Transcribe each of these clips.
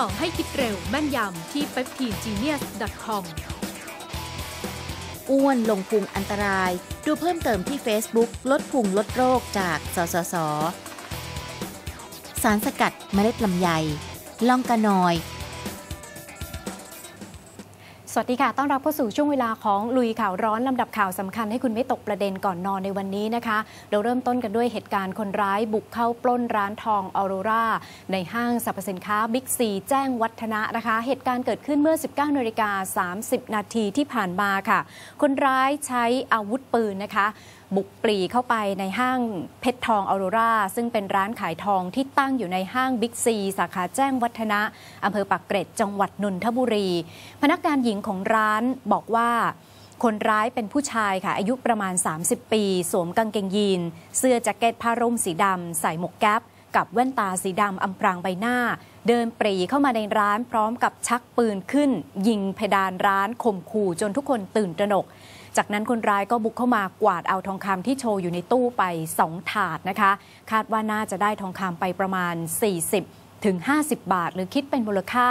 มองให้คิดเร็วแม่นยำที่ p e p t i g e n i u s c o m อ้วนลงพุงอันตราย ดูเพิ่มเติมที่ Facebook ลดพุงลดโรคจาก สสส สารสกัดเมล็ดลำไยลองกะนอย สวัสดีค่ะ ต้อนรับเข้าสู่ช่วงเวลาของลุยข่าวร้อนลำดับข่าวสำคัญให้คุณไม่ตกประเด็นก่อนนอนในวันนี้นะคะ เราเริ่มต้นกันด้วยเหตุการณ์คนร้ายบุกเข้าปล้นร้านทองออโรราในห้างสรรพสินค้าบิ๊กซีแจ้งวัฒนะนะคะ เหตุการณ์เกิดขึ้นเมื่อ 19นาฬิกา30 นาทีที่ผ่านมาค่ะ คนร้ายใช้อาวุธปืนนะคะ บุกปรีเข้าไปในห้างเพชรทองออโรราซึ่งเป็นร้านขายทองที่ตั้งอยู่ในห้างบิ๊กซี สาขาแจ้งวัฒนะอำเภอปากเกร็ดจังหวัดนนทบุรี พนักงานหญิงของร้านบอกว่าคนร้ายเป็นผู้ชายค่ะ อายุประมาณ 30 ปี สวมกางเกงยีน เสื้อแจ็คเก็ตผ้าร่มสีดำ ใส่หมวกแก๊ป กับแว่นตาสีดำอำพรางใบหน้า เดินปรีเข้ามาในร้านพร้อมกับชักปืนขึ้น ยิงเพดานร้านข่มขู่จนทุกคนตื่นตระหนก จากนั้นคนร้ายก็บุกเข้ามากวาดเอาทองคำที่โชว์อยู่ในตู้ไป 2 ถาดนะคะ คาดว่าน่าจะได้ทองคำไปประมาณ 40ถึง 50 บาท หรือคิดเป็นมูลค่า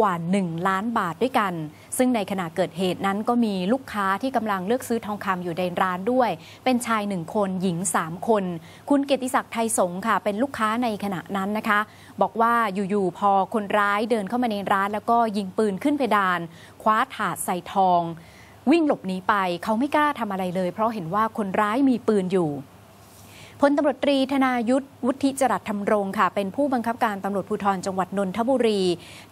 กว่า 1 ล้านบาทด้วยกัน ซึ่งในขณะเกิดเหตุนั้นก็มีลูกค้าที่กำลังเลือกซื้อทองคำอยู่ในร้านด้วย เป็นชาย 1 คนหญิง 3 คน คุณเกียรติศักดิ์ไทยสงค่ะ เป็นลูกค้าในขณะนั้นนะคะ บอกว่าอยู่ๆพอคนร้ายเดินเข้ามาในร้าน แล้วก็ยิงปืนขึ้นเพดาน คว้าถาดใส่ทอง วิ่งหลบหนีไป เขาไม่กล้าทำอะไรเลย เพราะเห็นว่าคนร้ายมีปืนอยู่ พลตำรวจตรีธนายุทธวุฒิจรัสธรรมรงค่ะ เป็นผู้บังคับการตำรวจภูธรจังหวัดนนทบุรี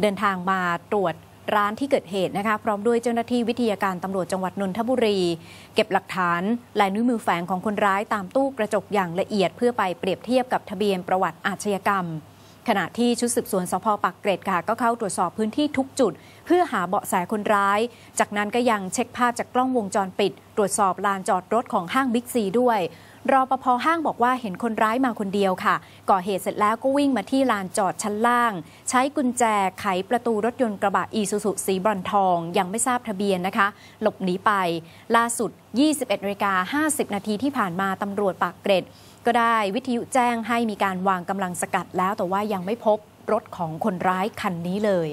เดินทางมาตรวจร้านที่เกิดเหตุนะคะพร้อมด้วยเจ้าหน้าที่วิทยาการตำรวจจังหวัดนนทบุรี เก็บหลักฐานลายนิ้วมือแฝงของคนร้ายตามตู้กระจกอย่างละเอียด เพื่อไปเปรียบเทียบกับทะเบียนประวัติอาชญากรรม ขณะที่ชุดสืบสวนสพปักเกร็ดค่ะ ก็เข้าตรวจสอบพื้นที่ทุกจุด เพื่อหาเบาะแสคนร้าย จากนั้นก็ยังเช็คภาพจากกล้องวงจรปิด ตรวจสอบลานจอดรถของห้างบิ๊กซีด้วย รอปภห้างบอกว่าเห็นคนร้ายมาคนเดียวค่ะ ก่อเหตุเสร็จแล้วก็วิ่งมาที่ลานจอดชั้นล่าง ใช้กุญแจไขประตูรถยนต์กระบะอีซูซุสีบรอนทอง ยังไม่ทราบทะเบียนนะคะ หลบหนีไป ล่าสุด 21นาฬิกา50 นาทีที่ผ่านมาตำรวจปากเกร็ด ก็ได้วิทยุแจ้งให้มีการวางกำลังสกัดแล้วแต่ว่ายังไม่พบ รถของคนร้ายคันนี้เลย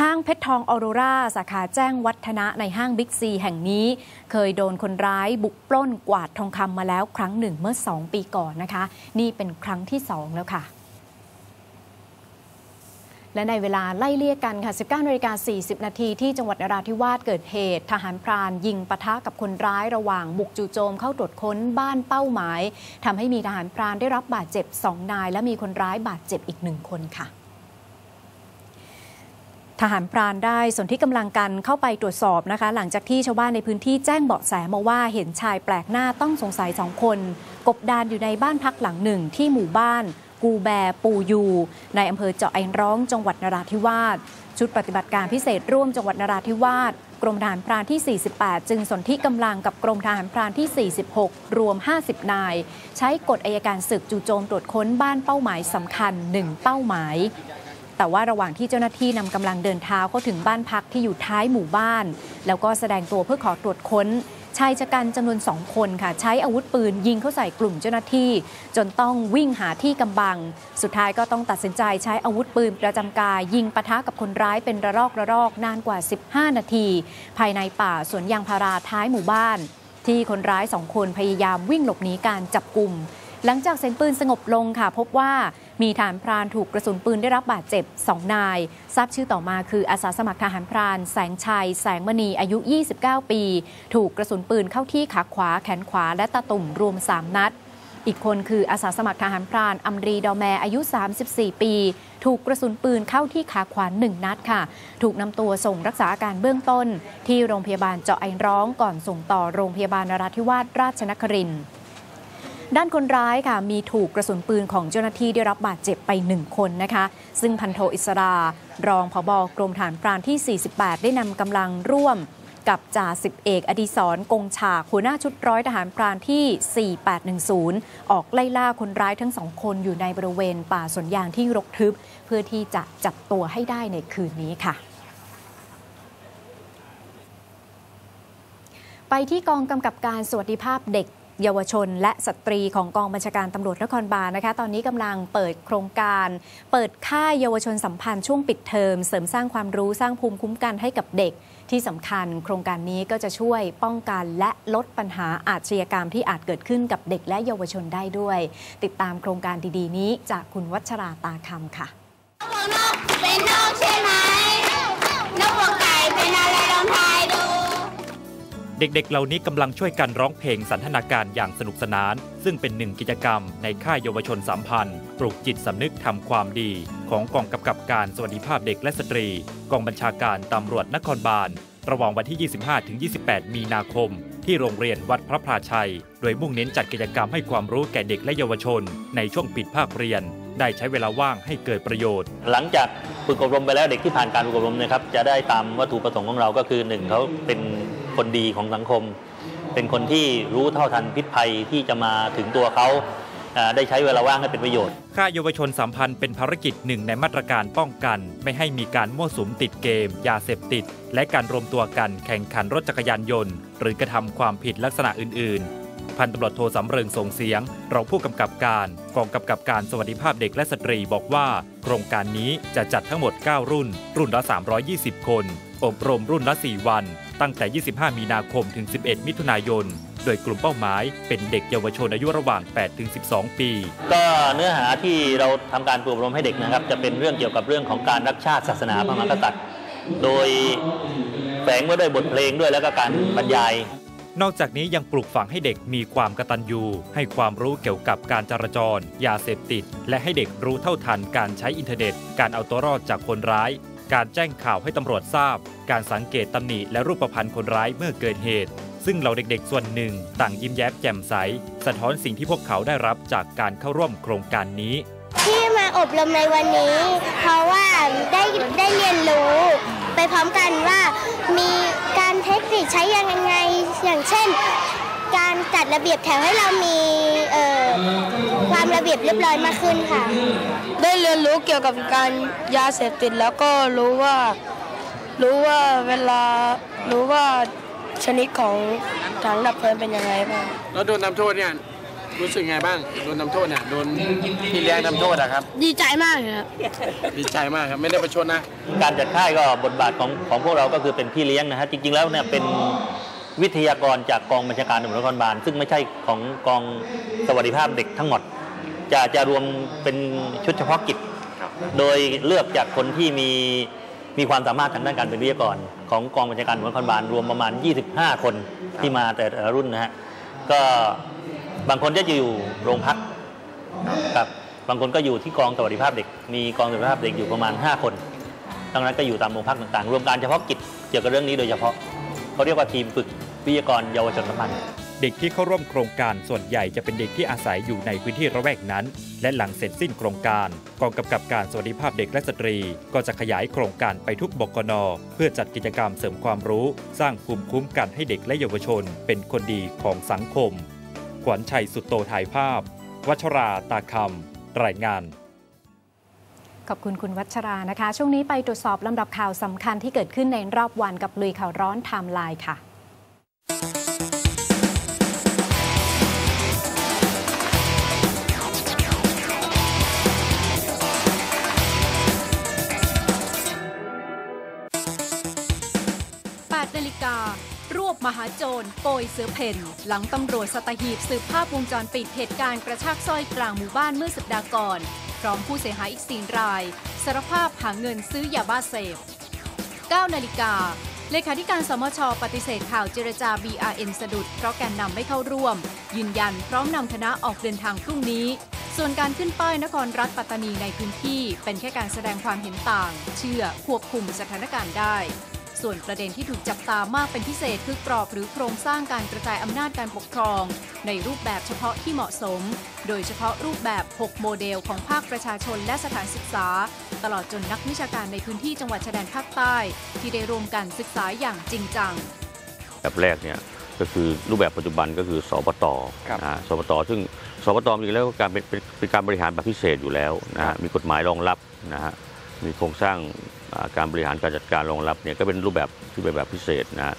ห้างเพชรทองออโรราสาขาแจ้งวัฒนะในห้างบิ๊กซีแห่งนี้ เคยโดนคนร้ายบุกปล้นกวาดทองคำมาแล้วครั้งหนึ่งเมื่อ 2 ปีก่อนนะคะ นี่เป็นครั้งที่ 2 แล้วค่ะและในเวลาไล่เลี่ยกันค่ะ 19นาฬิกา40 นาทีที่จังหวัดนราธิวาสเกิดเหตุ ทหารพรานยิงปะทะกับคนร้ายระหว่างบุกจู่โจมเข้าตรวจค้นบ้านเป้าหมาย ทำให้มีทหารพรานได้รับบาดเจ็บ 2 นาย และมีคนร้ายบาดเจ็บอีกหนึ่งคนค่ะ ทหารพรานได้ส่วนที่กำลังกันเข้าไปตรวจสอบนะคะ หลังจากที่ชาวบ้านในพื้นที่แจ้งเบาะแสมาว่าเห็นชายแปลกหน้าต้องสงสัยสองคน กบดานอยู่ในบ้านพักหลังหนึ่งที่หมู่บ้าน กูแบปูยู ในอำเภอเจาะไอร้องจังหวัดนราธิวาสชุดปฏิบัติการพิเศษร่วมจังหวัดนราธิวาสกรมทหารพรานที่ 48 จึงสนที่กำลังกับกรมทหารพรานที่ 46 รวม 50 นาย ใช้กฎอายการศึกจู่โจมตรวจค้นบ้านเป้าหมายสำคัญ 1 เป้าหมาย แต่ว่าระหว่างที่เจ้าหน้าที่นำกำลังเดินเท้าเข้าถึงบ้านพักที่อยู่ท้ายหมู่บ้าน แล้วก็แสดงตัวเพื่อขอตรวจค้นชายชะกันจำนวนสองคนค่ะ ใช้อาวุธปืนยิงเข้าใส่กลุ่มเจ้าหน้าที่ จนต้องวิ่งหาที่กำบัง สุดท้ายก็ต้องตัดสินใจใช้อาวุธปืนประจำกายยิงปะทะกับคนร้ายเป็นระลอกระลอกนานกว่า 15 นาที ภายในป่าสวนยางพาราท้ายหมู่บ้าน ที่คนร้ายสองคนพยายามวิ่งหลบหนีการจับกลุ่ม หลังจากเสียงปืนสงบลงค่ะ พบว่า มีฐานพรานถูกกระสุนปืนได้รับบาดเจ็บ 2 นาย ทราบชื่อต่อมาคืออาสาสมัครทหารพราน แสงชัย แสงมณีอายุ 29 ปี ถูกกระสุนปืนเข้าที่ขาขวาแขนขวาและตาตุ่มรวม 3 นัด อีกคนคืออาสาสมัครทหารพรานอัมรีดอแมอายุ 34 ปี ถูกกระสุนปืนเข้าที่ขาขวาหนึ่งนัดค่ะ ถูกนำตัวส่งรักษาอาการเบื้องต้น ที่โรงพยาบาลเจาะไอร้องก่อนส่งต่อโรงพยาบาลนราธิวาสราชนครินทร์ ด้านคนร้ายค่ะมีถูกกระสุนปืนของเจ้าหน้าที่ได้รับบาดเจ็บไปหนึ่งคนนะคะ ซึ่งพันโทอิสรารองผบกรมฐานพรานที่ 48 ได้นำกำลังร่วมกับจ่าสิบเอกอดีศรกงฉากหัวหน้าชุดร้อยทหารพรานที่ 4810 ออกไล่ล่าคนร้ายทั้งสองคนอยู่ในบริเวณป่าสนยางที่รกทึบ เพื่อที่จะจับตัวให้ได้ในคืนนี้ค่ะไปที่กองกำกับการสวัสดิภาพเด็ก เยาวชน และสตรีของกองบัญชาการตำรวจนครบาลนะคะ ตอนนี้กำลังเปิดโครงการ เปิดค่ายเยาวชนสัมพันธ์ช่วงปิดเทอม เสริมสร้างความรู้สร้างภูมิคุ้มกันให้กับเด็กที่สำคัญ โครงการนี้ก็จะช่วยป้องกันและลดปัญหาอาชญากรรมที่อาจเกิดขึ้นกับเด็กและเยาวชนได้ด้วย ติดตามโครงการดีๆ นี้จากคุณวัชราตาคำค่ะนกเป็นนอกใช่ไหม เด็กๆ เหล่านี้กำลังช่วยกันร้องเพลงสันทนาการอย่างสนุกสนาน ซึ่งเป็นหนึ่งกิจกรรมในค่ายเยาวชนสัมพันธ์ ปลูกจิตสำนึกทำความดี ของกองกำกับการสวัสดิภาพเด็กและสตรี กองบัญชาการตำรวจนครบาล ระหว่างวันที่ 25-28 มีนาคม ที่โรงเรียนวัดพระพลาชัย โดยมุ่งเน้นจัดกิจกรรมให้ความรู้แก่เด็กและเยาวชน ในช่วงปิดภาคเรียน ได้ใช้เวลาว่างให้เกิดประโยชน์ หลังจากฝึกอบรมไปแล้วเด็กที่ผ่านการฝึกอบรมนะครับจะได้ตามวัตถุประสงค์ของเราก็คือหนึ่งเขาเป็น คนดีของสังคม เป็นคนที่รู้เท่าทันพิษภัยที่จะมาถึงตัวเขาได้ใช้เวลาว่างให้เป็นประโยชน์ ค่ายเยาวชนสัมพันธ์เป็นภารกิจหนึ่งในมาตรการป้องกัน ไม่ให้มีการมั่วสุมติดเกม ยาเสพติด และการรวมตัวกันแข่งขันรถจักรยานยนต์ หรือกระทำความผิดลักษณะอื่น ๆ พันตำรวจโทสำเริงส่งเสียงรองผู้กำกับการกองกำกับการสวัสดิภาพเด็กและสตรีบอกว่า โครงการนี้จะจัดทั้งหมด 9 รุ่น รุ่นละ 320 คน อบรมรุ่นละ 4 วัน ตั้งแต่ 25 มีนาคมถึง 11 มิถุนายน โดยกลุ่มเป้าหมายเป็นเด็กเยาวชนอายุระหว่าง8-12 ปี ก็เนื้อหาที่เราทำการฝึกอบรมให้เด็กนะครับ จะเป็นเรื่องเกี่ยวกับเรื่องของการรักชาติศาสนาพระมหากษัตริย์ โดยแฝงไว้ด้วยบทเพลงด้วยแล้วก็การบรรยายนอกจากนี้ยังปลูกฝังให้เด็กมีความกตัญญู ให้ความรู้เกี่ยวกับการจราจร ยาเสพติด และให้เด็กรู้เท่าทันการใช้อินเทอร์เน็ต การเอาตัวรอดจากคนร้าย การแจ้งข่าวให้ตำรวจทราบ การสังเกตตำหนิและรูปพรรณคนร้ายเมื่อเกิดเหตุ ซึ่งเหล่าเด็กๆ ส่วนหนึ่ง ต่างยิ้มแย้มแจ่มใส สะท้อนสิ่งที่พวกเขาได้รับจากการเข้าร่วมโครงการนี้ ที่มาอบรมในวันนี้ เพราะว่าได้ได้เรียนรู้ ไปพร้อมกันว่ามีการเทคนิคใช้ยังไงอย่างเช่น การจัดระเบียบแถวให้เรามีเอ่อ ความระเบียบเรียบร้อยมากขึ้นค่ะ ได้เรียนรู้เกี่ยวกับการยาเสพติดแล้วก็รู้ว่า รู้ว่าเวลารู้ว่าชนิดของถังดับเพลิงเป็นยังไงบ้างแล้วโดนทำโทษเนี่ยรู้สึกไงบ้างโดนทำโทษเนี่ยโดนพี่เลี้ยงทำโทษอะครับ ดีใจมากเลยครับดีใจมากครับไม่ได้ประชดนะ การจัดค่ายก็บทบาทของของพวกเราก็คือเป็นพี่เลี้ยงนะฮะจริงๆแล้วเนี่ยเป็นวิทยากรจากกองบัญชาการตำรวจนครบาลซึ่งไม่ใช่ของกองสวัสดิภาพเด็กทั้งหมด จะจะรวมเป็นชุดเฉพาะกิจ โดยเลือกจากคนที่มีมีความสามารถทางด้านการเป็นวิทยากร ของกองบัญชาการตำรวจนครบาลรวมประมาณ 25 คนที่มาแต่ละรุ่นนะฮะก็บางคนจะอยู่โรงพักครับบางคนก็อยู่ที่กองสวัสดิภาพเด็ก มีกองสวัสดิภาพเด็กอยู่ประมาณ 5 คนดังนั้นก็อยู่ตามโรงพักต่างๆ รวมการเฉพาะกิจเกี่ยวกับเรื่องนี้โดยเฉพาะเขาเรียกว่าทีมฝึกวิทยากรเยาวชนสัมพันธ์ เด็กที่เข้าร่วมโครงการส่วนใหญ่จะเป็นเด็กที่อาศัยอยู่ในพื้นที่ระแวกนั้น และหลังเสร็จสิ้นโครงการกองกำกับการสวัสดิภาพเด็กและสตรี ก็จะขยายโครงการไปทุกบกน เพื่อจัดกิจกรรมเสริมความรู้ สร้างภูมิคุ้มกันให้เด็กและเยาวชน เป็นคนดีของสังคม ขวัญชัยสุดโตถ่ายภาพ วัชราตาคำรายงานขอบคุณคุณวัชรานะคะ ช่วงนี้ไปตรวจสอบลำดับข่าวสำคัญที่เกิดขึ้นในรอบวันกับลุยข่าวร้อนไทม์ไลน์ค่ะ โจรโปยเสือเพ่น หลังตำรวจสตหีบสืบภาพวงจรปิดเหตุการณ์กระชากสร้อยกลางหมู่บ้านเมื่อสัปดาห์ก่อน พร้อมผู้เสียหายอีกสี่ราย สารภาพหาเงินซื้อยาบ้าเสพ9นาฬิกาเลขาธิการสมชปฏิเสธข่าวเจรจา BRN สะดุด เพราะแกนนำไม่เข้าร่วม ยืนยันพร้อมนำคณะออกเดินทางพรุ่งนี้ ส่วนการขึ้นป้ายนครรัฐปัตตานีในพื้นที่ เป็นแค่การแสดงความเห็นต่าง เชื่อควบคุมสถานการณ์ได้ ส่วนประเด็นที่ถูกจับตามากเป็นพิเศษคือกรอบหรือโครงสร้างการกระจายอำนาจการปกครอง ในรูปแบบเฉพาะที่เหมาะสม โดยเฉพาะรูปแบบ 6 โมเดลของภาคประชาชนและสถานศึกษา ตลอดจนนักวิชาการในพื้นที่จังหวัดชายแดนภาคใต้ ที่ได้รวมกันศึกษาอย่างจริงจัง แบบแรกเนี่ยก็คือรูปแบบปัจจุบันก็คือสปตครับนะฮะสปตซึ่งสปตจริงๆแล้วก็การเป็นเป็นเป็นการบริหารแบบพิเศษอยู่แล้วนะครัฮะบมีกฎหมายรองรับนะฮะ มีโครงสร้างอ่าการบริหารการจัดการรองรับเนี่ยก็เป็นรูปแบบที่เป็นแบบพิเศษนะฮะ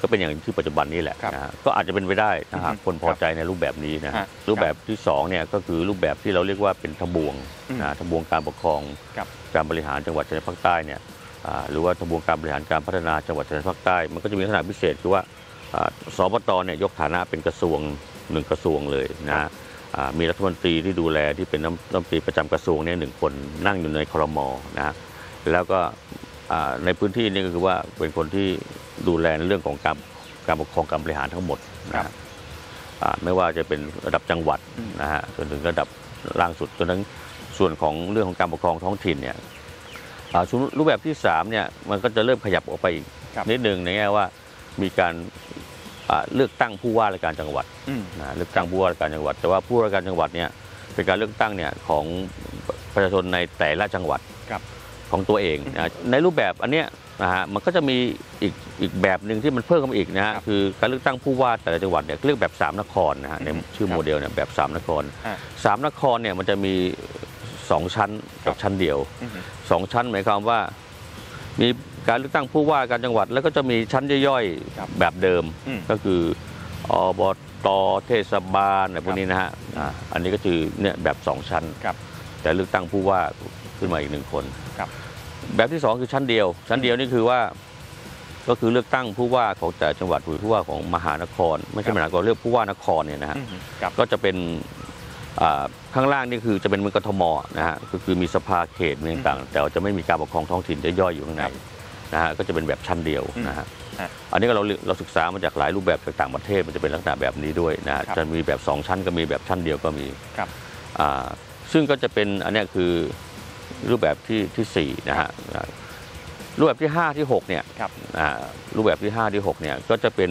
ก็เป็นอย่างที่ปัจจุบันนี้แหละครับนะฮะก็อาจจะเป็นไปได้ถ้าหากอือฮึคนพอใจในรูปแบบนี้นะฮะฮะรูปแบบที่สองเนี่ยก็คือรูปแบบที่เราเรียกว่าเป็นทบวงอืมนะทบวงการปกครองครับการบริหารจังหวัดชายแดนภาคใต้เนี่ยอ่าหรือว่าทบวงการบริหารการพัฒนาจังหวัดชายแดนภาคใต้ มันก็จะมีลักษณะพิเศษคือว่าอ่าสปตเนี่ยยกฐานะเป็นกระทรวงหนึ่งกระทรวงเลยนะฮะอ่า มีรัฐมนตรีที่ดูแลที่เป็นรัฐมนตรีประจำกระทรวงเนี่ยหนึ่งคนนั่งอยู่ในครมนะฮะแล้วก็อ่าในพื้นที่นี่ก็คือว่าเป็นคนที่ดูแลในเรื่องของการการปกครองการบริหารทั้งหมดนะฮะอ่าไม่ว่าจะเป็นระดับจังหวัดนะฮะจนถึงระดับล่างสุดจนถึงส่วนของเรื่องของการปกครองท้องถิ่นเนี่ยอ่าส่วนรูปแบบที่3เนี่ยมันก็จะเริ่มขยับออกไปอีกครับนิดนึงในแง่ว่ามีการอ่า เลือกตั้งผู้ว่าราชการจังหวัดอืมนะเลือกตั้งผู้ว่าราชการจังหวัด แต่ว่าผู้ว่าราชการจังหวัดเนี่ยเป็นการเลือกตั้งเนี่ยของประชาชนในแต่ละจังหวัดครับของตัวเองนะในรูปแบบอันเนี้ยนะฮะมันก็จะมีอีกอีกแบบหนึ่งที่มันเพิ่มเข้ามาอีกนะฮะครับคือการเลือกตั้งผู้ว่าแต่ละจังหวัดเนี่ยเรียกแบบสามนครนะฮะในชื่อครับโมเดลเนี่ยแบบสามนครอ่าสามนครเนี่ยมันจะมีสองชั้นกับชั้นเดียวอือฮึสองชั้นหมายความว่ามี การเลือกตั้งผู้ว่าการจังหวัด แล้วก็จะมีชั้นย่อยครับๆแบบเดิมอืมก็คืออบตเทศบาลอะไรพวกนี้นะฮะอ่าอันนี้ก็คือเนี่ยแบบสองชั้นครับแต่เลือกตั้งผู้ว่าขึ้นมาอีกหนึ่งคนครับแบบที่สองคือชั้นเดียว ชั้นเดียวนี่คือว่าก็คือเลือกตั้งผู้ว่าของแต่จังหวัดหรือผู้ว่าของมหานคร ไม่ใช่มหานครเลือกผู้ว่านครเนี่ยนะฮะอืมครับก็จะเป็นอ่าข้างล่างนี่คือจะเป็นเมืองกทมนะฮะก็คือมีสภาเขตเมืองต่างๆแต่ว่าจะไม่มีการปกครองท้องถิ่นจะย่อยอยู่ข้างใน นะฮะก็จะเป็นแบบชั้นเดียวนะฮะฮะอันนี้ก็เราเราศึกษามาจากหลายรูปแบบจากต่างประเทศมันจะเป็นลักษณะแบบนี้ด้วยนะฮะครับจะมีแบบสองชั้นก็มีแบบชั้นเดียวก็มีครับอ่าซึ่งก็จะเป็นอันเนี้ยคือรูปแบบที่ที่สี่นะฮะอ่ารูปแบบที่ห้าที่หกเนี่ยครับอ่ารูปแบบที่ 5 ที่6เนี่ยก็จะเป็น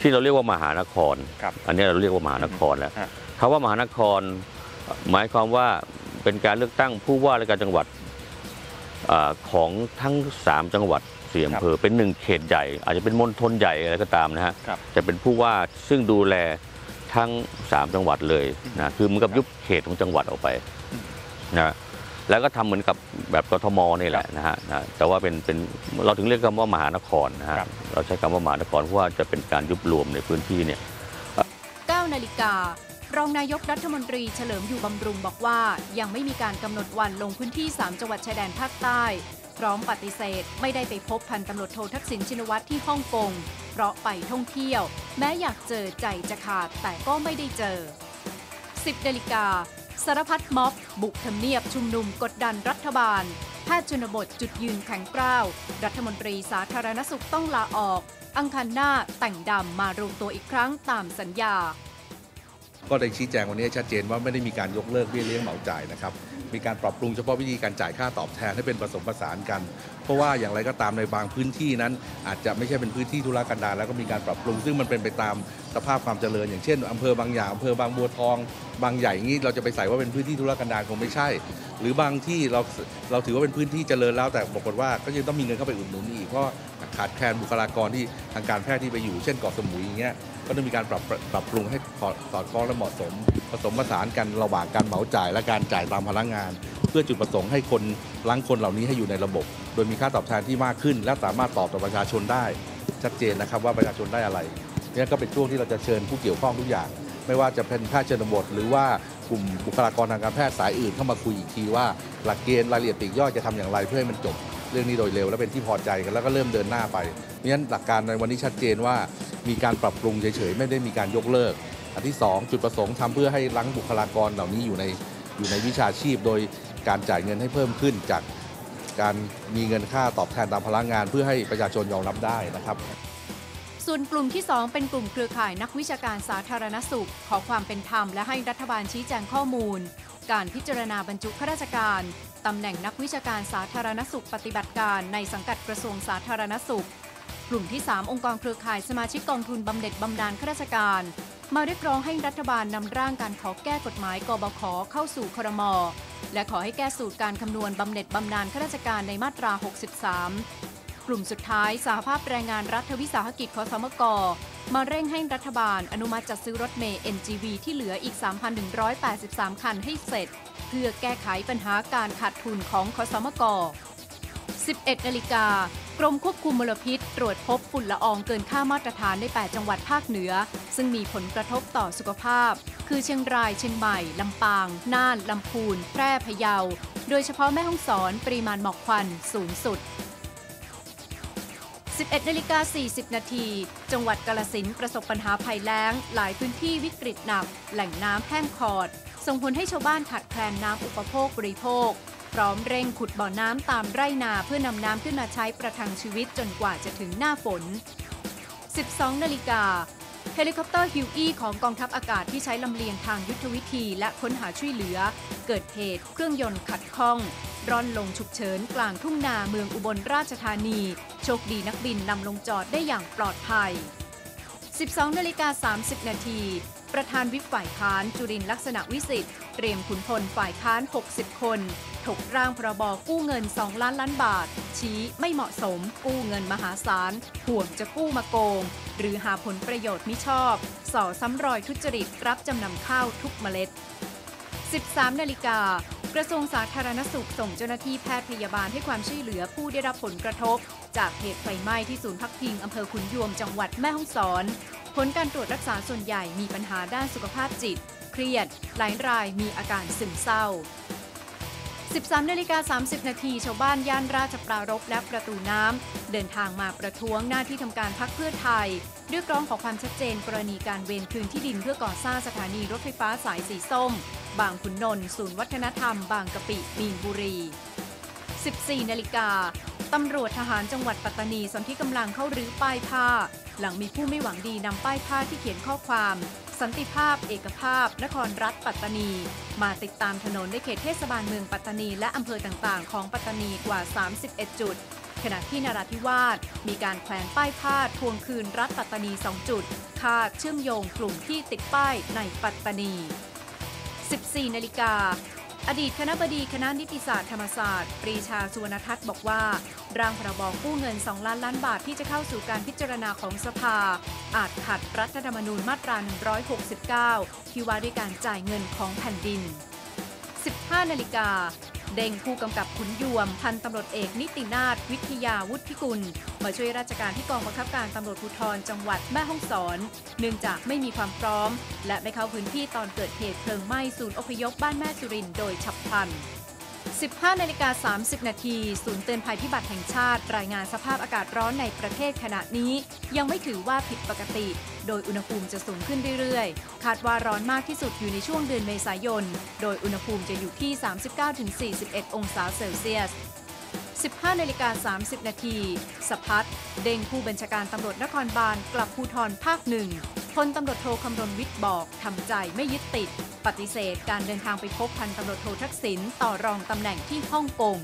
ที่เราเรียกว่ามหานครครับอันนี้เราเรียกว่ามหานครแล้วฮะคำว่ามหานคร หมายความว่าเป็นการเลือกตั้งผู้ว่าราชการจังหวัดอาของทั้ง 3 จังหวัด สี่อำเภอเป็นหนึ่งเขตใหญ่ อาจจะเป็นมณฑลใหญ่อะไรก็ตามนะฮะครับจะเป็นผู้ว่าซึ่งดูแลทั้ง 3 จังหวัดเลยนะคือเหมันกับยุบเขตของจังหวัดออกไปนะแล้วก็ทำเหมือนกับแบบกทมนี่แหละนะฮะนะแต่ว่าเป็นเป็นเราถึงเรียกคำว่ามหานครนะฮะครับเราใช้คำว่ามหานครเพราะว่าจะเป็นการยุบรวมในพื้นที่เนี่ย9นาฬิการองนายกรัฐมนตรีเฉลิมอยู่บำรุงบอกว่า ยังไม่มีการกำหนดวันลงพื้นที่ 3 จังหวัดชายแดนภาคใต้ พร้อมปฏิเสธ ไม่ได้ไปพบพันตำรวจโททักษิณชินวัตรที่ฮ่องกง เพราะไปท่องเที่ยว แม้อยากเจอใจจะขาดแต่ก็ไม่ได้เจอ 10นาฬิกาสารพัดม็อบ บุกทำเนียบชุมนุมกดดันรัฐบาลแพทย์ชนบทจุดยืนแข็งกร้าว รัฐมนตรีสาธารณสุขต้องลาออก อังคารหน้าแต่งดำมารวมตัวอีกครั้งตามสัญญา ก็ได้ชี้แจงวันนี้ชัดเจนว่าไม่ได้มีการยกเลิกเบี้ยเลี้ยงเหมาจ่ายนะครับ มีการปรับปรุงเฉพาะวิธีการจ่ายค่าตอบแทนให้เป็นผสมผสานกัน เพราะว่าอย่างไรก็ตามในบางพื้นที่นั้น อาจจะไม่ใช่เป็นพื้นที่ธุรกันดารแล้วก็มีการปรับปรุง ซึ่งมันเป็นไปตามสภาพความเจริญ อย่างเช่นอำเภอบางอย่างอำเภอบางบัวทอง บางใหญ่งี้เราจะไปใส่ว่าเป็นพื้นที่ธุรกันดารคงไม่ใช่ หรือบางที่เราเราถือว่าเป็นพื้นที่เจริญแล้วแต่ปรากฏว่าก็ยังต้องมีเงินเข้าไปอุดหนุนอีกเพราะขาดแคลนบุคลากรที่ทางการแพทย์ที่ไปอยู่เช่นเกาะสมุยอย่างเงี้ยก็ต้องมีการปรับปรับปรุงให้สอดคล้องและเหมาะสม ผสมผสานกันระหว่างการเหมาจ่ายและการจ่ายตามพลังงาน พื่อจุดประสงค์ให้คนล้างคนเหล่านี้ให้อยู่ในระบบ โดยมีค่าตอบแทนที่มากขึ้น และสามารถตอบต่อประชาชนได้ ชัดเจนนะครับว่าประชาชนได้อะไรเนี่ยก็เป็นช่วงที่เราจะเชิญผู้เกี่ยวข้องทุกอย่าง ไม่ว่าจะเป็นแพทย์ชนบท หรือว่ากลุ่มบุคลากรทางการแพทย์สายอื่นเข้ามาคุยอีกทีว่าหลักเกณฑ์รายละเอียดปลีกย่อยจะทำอย่างไรเพื่อให้มันจบเรื่องนี้โดยเร็ว และเป็นที่พอใจกันแล้วก็เริ่มเดินหน้าไปเนั้นหลักการในวันนี้ชัดเจนว่ามีการปรับปรุงเฉยๆไม่ได้มีการยกเลิก อันที่ 2 จุดประสงค์ทำเพื่อให้ล้างบุคลากรเหล่านี้อยู่ในอยู่ในวิชาชีพ โดย การจ่ายเงินให้เพิ่มขึ้น จากการมีเงินค่าตอบแทนตามพลังงาน เพื่อให้ประชาชนยอมรับได้นะครับ ส่วนกลุ่มที่ 2 เป็นกลุ่มเครือข่ายนักวิชาการสาธารณสุข ขอความเป็นธรรมและให้รัฐบาลชี้แจงข้อมูล การพิจารณาบรรจุข้าราชการตำแหน่งนักวิชาการสาธารณสุขปฏิบัติการในสังกัดกระทรวงสาธารณสุข กลุ่มที่ 3 องค์กรเครือข่ายสมาชิกกองทุนบำเหน็จบำนาญข้าราชการ มาเรียกร้องให้รัฐบาลนำร่างการขอแก้กฎหมายกบขเข้าสู่ครม และขอให้แก้สูตรการคำนวณบำเหน็จบำนาญข้าราชการในมาตรา 63 กลุ่มสุดท้ายสหภาพแรงงานรัฐวิสาหกิจคอสมกมาเร่งให้รัฐบาลอนุมัติจัดซื้อรถเมย์ NGV ที่เหลืออีก 3,183 คันให้เสร็จ เพื่อแก้ไขปัญหาการขาดทุนของคอสมก 11นาฬิกา กรมควบคุมมลพิษ ตรวจพบฝุ่นละอองเกินค่ามาตรฐานใน 8 จังหวัดภาคเหนือ ซึ่งมีผลกระทบต่อสุขภาพ คือเชียงราย เชียงใหม่ ลำปาง น่าน ลำพูน แพร่พะเยา โดยเฉพาะแม่ฮ่องสอน ปริมาณหมอกควันสูงสุด 11นาฬิกา40 นาที จังหวัดกาลสินประสบปัญหาภัยแล้ง หลายพื้นที่วิกฤตหนัก แหล่งน้ำแห้งขอด ส่งผลให้ชาวบ้านขาดแคลนน้ำอุปโภคบริโภค พร้อมเร่งขุดบ่อน้ำตามไร่นาเพื่อนำน้ำขึ้นมาใช้ประทังชีวิตจนกว่าจะถึงหน้าฝน 12 นาฬิกาเฮลิคอปเตอร์ฮิวอี้ของกองทัพอากาศที่ใช้ลำเลียงทางยุทธวิธีและค้นหาช่วยเหลือ เกิดเหตุเครื่องยนต์ขัดข้อง ร่อนลงฉุกเฉินกลางทุ่งนาเมืองอุบลราชธานี โชคดีนักบินนำลงจอดได้อย่างปลอดภัย 12นาฬิกา30 นาที ประธานวิปฝ่ายค้านจุรินลักษณะวิสิทธิ์เตรียมขุนพลฝ่ายค้าน 60 คนถกร่างพรบกู้เงิน 2 ล้านล้านบาท ชี้ไม่เหมาะสมกู้เงินมหาศาลห่วงจะกู้มาโกง หรือหาผลประโยชน์มิชอบ ส่อซ้ำรอยทุจริตรับจำนำข้าวทุกเมล็ด 13 นาฬิกากระทรวงสาธารณสุขส่งเจ้าหน้าที่แพทย์พยาบาลให้ความช่วยเหลือผู้ได้รับผลกระทบ จากเหตุไฟไหม้ที่ศูนย์พักพิงอำเภอขุนยวมจังหวัดแม่ฮ่องสอน ผลการตรวจรักษาส่วนใหญ่มีปัญหาด้านสุขภาพจิต เครียด หลายรายมีอาการซึมเศร้า 13นาฬิกา30 นาทีชาวบ้านย่านราชปรารภและประตูน้ำ เดินทางมาประท้วงหน้าที่ทำการพักเพื่อไทย เรียกร้องขอความชัดเจนกรณีการเวนคืนที่ดินเพื่อก่อสร้างสถานีรถไฟฟ้าสายสีส้ม บางขุนนนท์ศูนย์วัฒนธรรม บางกะปิมีนบุรี 14นาฬิกา ตำรวจทหารจังหวัดปัตตานีสนที่กำลังเข้ารื้อป้ายผ้า หลังมีผู้ไม่หวังดีนำป้ายผ้าที่เขียนข้อความ สันติภาพ เอกภาพ นครรัฐปัตตานี มาติดตามถนนในเขตเทศบาลเมืองปัตตานี และอำเภอต่างๆ ของปัตตานีกว่า 31 จุด ขณะที่นราธิวาสมีการแขวนป้ายผ้าทวงคืนรัฐปัตตานี 2 จุดคาดเชื่อมโยงกลุ่มที่ติดป้ายในปัตตานี 14นาฬิกา อดีตคณะบดีคณะนิติศาสตร์ธรรมศาสตร์ ปรีชาสุวรรณทัศน์บอกว่า ร่างพรบกู้เงิน 2 ล้านล้านบาทที่จะเข้าสู่การพิจารณาของสภา อาจขัดรัฐธรรมนูญมาตรา 169 ที่ว่าด้วยการจ่ายเงินของแผ่นดิน 15 นาฬิกา เด้งผู้กำกับขุนยวม พันตำรวจเอกนิตินาถวิทยาวุฒิกุล มาช่วยราชการที่กองบังคับการตำรวจภูธรจังหวัดแม่ฮ่องสอน เนื่องจากไม่มีความพร้อม และไม่เข้าพื้นที่ตอนเกิดเหตุเพลิงไหม้ศูนย์อพยพบ้านแม่สุรินโดยฉับพลัน 15นาฬิกา30 นาทีศูนย์เตือนภัยพิบัติแห่งชาติ รายงานสภาพอากาศร้อนในประเทศขณะนี้ ยังไม่ถือว่าผิดปกติ โดยอุณหภูมิจะสูงขึ้นเรื่อยๆ คาดว่าร้อนมากที่สุดอยู่ในช่วงเดือนเมษายน โดยอุณหภูมิจะอยู่ที่ 39-41 องศาเซลเซียส15นาฬิกา30 นาทีสพัฒเด้งผู้บัญชาการตำรวจนครบาลกลับภูทรภาคหนึ่ง พลตำรวจโทคำรณวิทย์บอกทำใจไม่ยึดติด ปฏิเสธการเดินทางไปพบพันตำรวจโททักษิณต่อรองตำแหน่งที่ฮ่องกง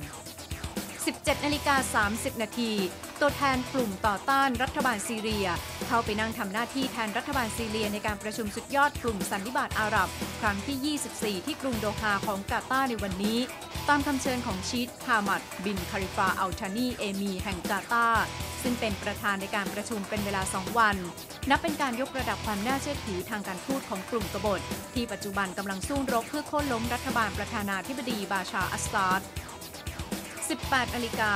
17นาฬิกา30 นาที ตัวแทนกลุ่มต่อต้านรัฐบาลซีเรีย เข้าไปนั่งทำหน้าที่แทนรัฐบาลซีเรียในการประชุมสุดยอดกลุ่มสันนิบาตอาหรับ ครั้งที่ 24 ที่กรุงโดฮาของกาตาร์ในวันนี้ ตามคำเชิญของชีดฮามัดบินคาริฟาอัลชานีเอมีแห่งกาตาร์ซึ่งเป็นประธานในการประชุมเป็นเวลา 2 วัน นับเป็นการยกระดับความน่าเชื่อถือทางการทูตของกลุ่มกบฏ ที่ปัจจุบันกำลังสู้รบเพื่อโค่นล้มรัฐบาลประธานาธิบดีบาชาอัสซาด18นาฬิกา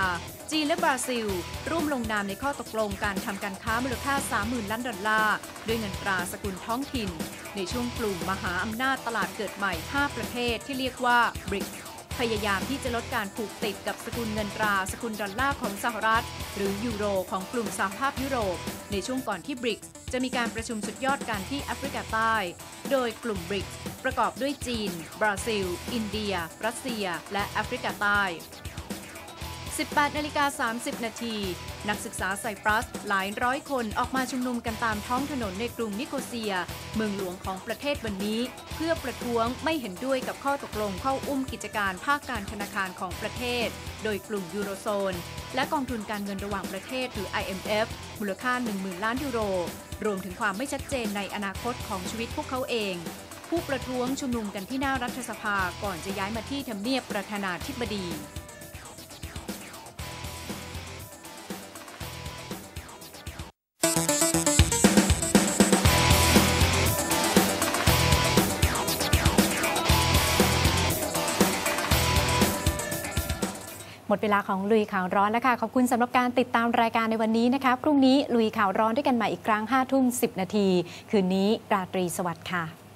จีนและบราซิล ร่วมลงนามในข้อตกลงการทำการค้ามูลค่า 30,000 ล้านดอลลาร์ด้วยเงินตราสกุลท้องถิ่น ในช่วงกลุ่มมหาอำนาจตลาดเกิดใหม่ 5 ประเทศที่เรียกว่า BRICS พยายามที่จะลดการผูกติดกับสกุลเงินตราสกุลดอลลาร์ของสหรัฐ หรือยูโรของกลุ่มสหภาพยุโรป ในช่วงก่อนที่บริกจะมีการประชุมสุดยอดการที่แอฟริกาใต้ โดยกลุ่มบริกประกอบด้วยจีน บราซิล อินเดีย รัสเซีย และแอฟริกาใต้ 18นาฬิกา30 นาที นักศึกษาไซปรัสหลายร้อยคนออกมาชุมนุมกันตามท้องถนนในกรุงนิโคเซีย เมืองหลวงของประเทศวันนี้ เพื่อประท้วงไม่เห็นด้วยกับข้อตกลงเข้าอุ้มกิจการภาคการธนาคารของประเทศ โดยกลุ่มยูโรโซน และกองทุนการเงินระหว่างประเทศหรือ IMF มูลค่า 10,000 ล้านยูโร รวมถึงความไม่ชัดเจนในอนาคตของชีวิตพวกเขาเองผู้ประท้วงชุมนุมกันที่หน้ารัฐสภาก่อนจะย้ายมาที่ทำเนียบประธานาธิบดี หมดเวลาของลุยข่าวร้อนแล้วค่ะ ขอบคุณสำหรับการติดตามรายการในวันนี้นะคะ พรุ่งนี้ลุยข่าวร้อนด้วยกันใหม่อีกครั้ง5ทุ่ม10 นาที คืนนี้ราตรีสวัสดิ์ค่ะ